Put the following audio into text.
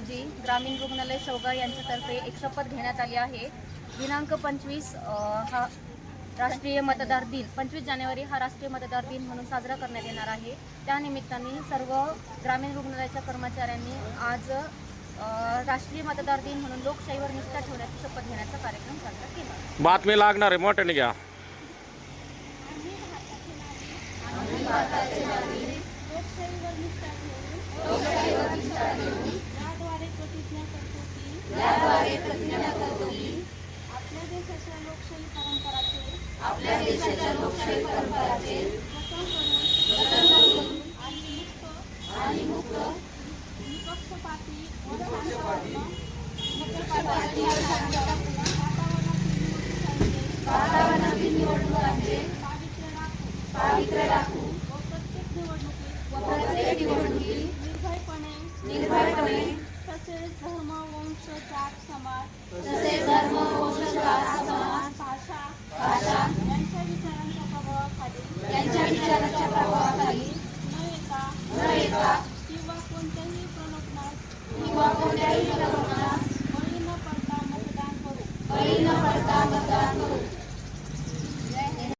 रोजी ग्रामीण रुग्णालय शेवगाव यांच्यातर्फे एक शपथ घेण्यात आली आहे. दिनांक पंचवीस हा राष्ट्रीय मतदार दिन पंचवीस जानेवारी हा राष्ट्रीय मतदार दिन म्हणून साजरा करण्यात येणार आहे. त्यानिमित्ताने सर्व ग्रामीण रुग्णालयाच्या कर्मचाऱ्यांनी आज राष्ट्रीय मतदार दिन म्हणून लोकशाहीवर निष्ठा ठेवण्याची शपथ घेण्याचा कार्यक्रम साजरा केला. बातमी लागणार आहे मोठ्याने घ्या. लोकशाहीवर निष्ठा ठेवून देशाच्या लोकशाही परंपराचे आणि मुक्त वातावरणातील निवडणुकांचे पावित्र्य व प्रत्येक निवडणुकीत निर्भयपणे तसेच धर्म वंश जात समाज तसेच धर्म वंश जात Hoy no. Hoy no tanto.